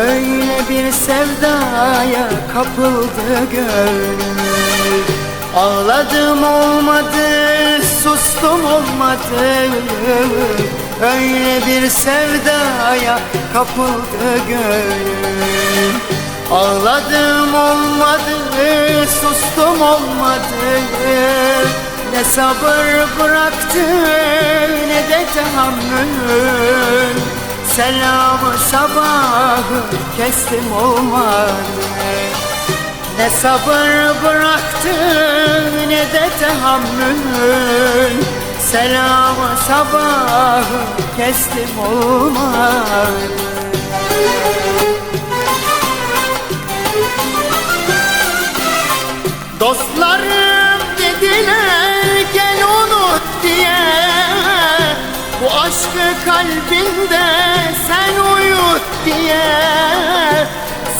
Öyle bir sevdaya kapıldı gönül Ağladım olmadı, sustum olmadı. Öyle bir sevdaya kapıldı gönül Ağladım olmadı, sustum olmadı. Ne sabır bıraktı ne de tahammül Selamı sabahı kestim olmadı. Ne sabır bıraktı ne de tahammül. Selamı sabahı kestim olmadı aşkı kalbinde sen uyut diye.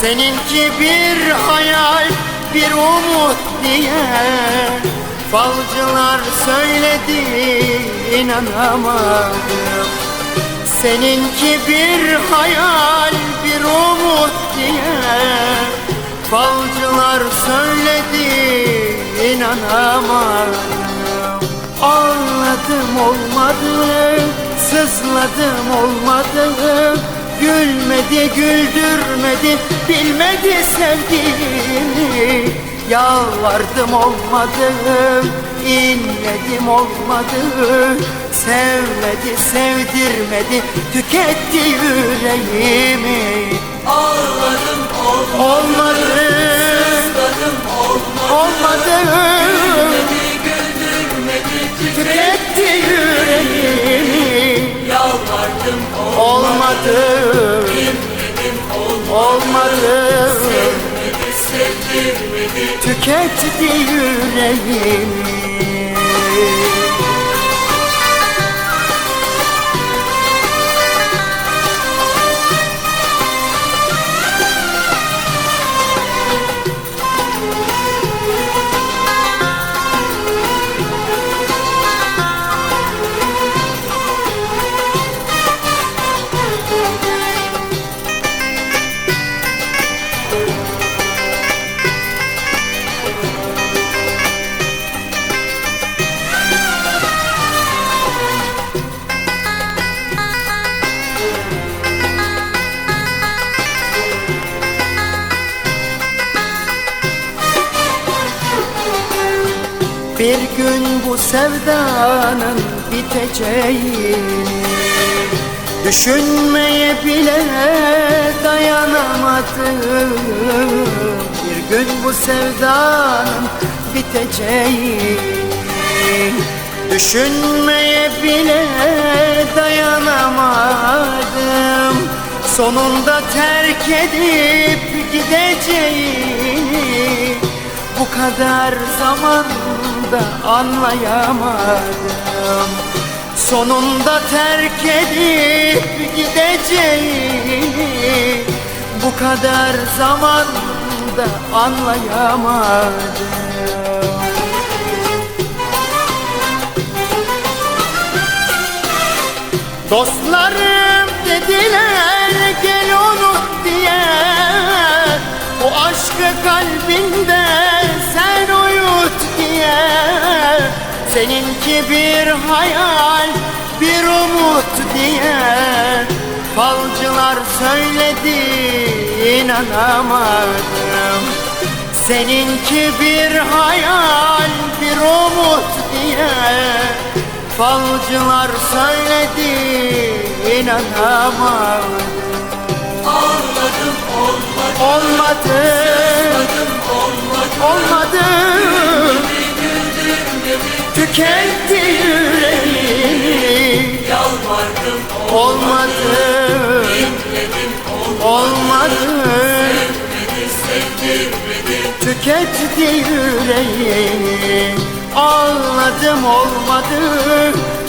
Seninki bir hayal bir umut diye. Falcılar söyledi inanamadım. Seninki bir hayal bir umut diye. Falcılar söyledi inanamadım. Ağladım olmadı, sızladım olmadı. Gülmedi, güldürmedi, bilmedi sevdiğimi Yalvardım olmadı, inledim olmadı. Sevmedi, sevdirmedi, tüketti yüreğimi. Ağladım olmadı, Olmadı, sızladım olmadı. Olmadı. Beni Tüketti yüreğimi Bir gün bu sevdanın biteceğini Düşünmeye bile dayanamadım Bir gün bu sevdanın biteceğini Düşünmeye bile dayanamadım. Sonunda terk edip gideceğini Bu kadar zamanda anlayamadım. Sonunda terk edip gideceğini Bu kadar zamanda anlayamadım. Dostlarım dediler gel unut diye. Bu aşkı kalbinde Seninki bir hayal bir umut diye Falcılar söyledi inanamadım. Seninki bir hayal bir umut diye Falcılar söyledi inanamadım. Ağladım olmadı, Olmadı, sızladım olmadı. Olmadı sevdirmedi Tüketti yüreğimi Ağladım olmadı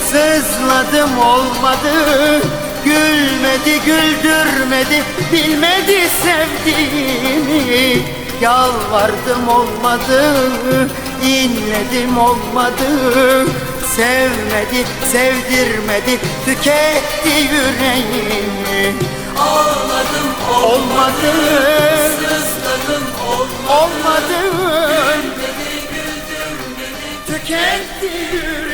Sızladım olmadı. Gülmedi güldürmedi Bilmedi sevdiğimi. Yalvardım olmadı inledim olmadı. Sevmedi sevdirmedi Tüketti yüreğimi Ağladım olmadı. Sızladın olmadı. Olmadın Beni güldürmedin tükendi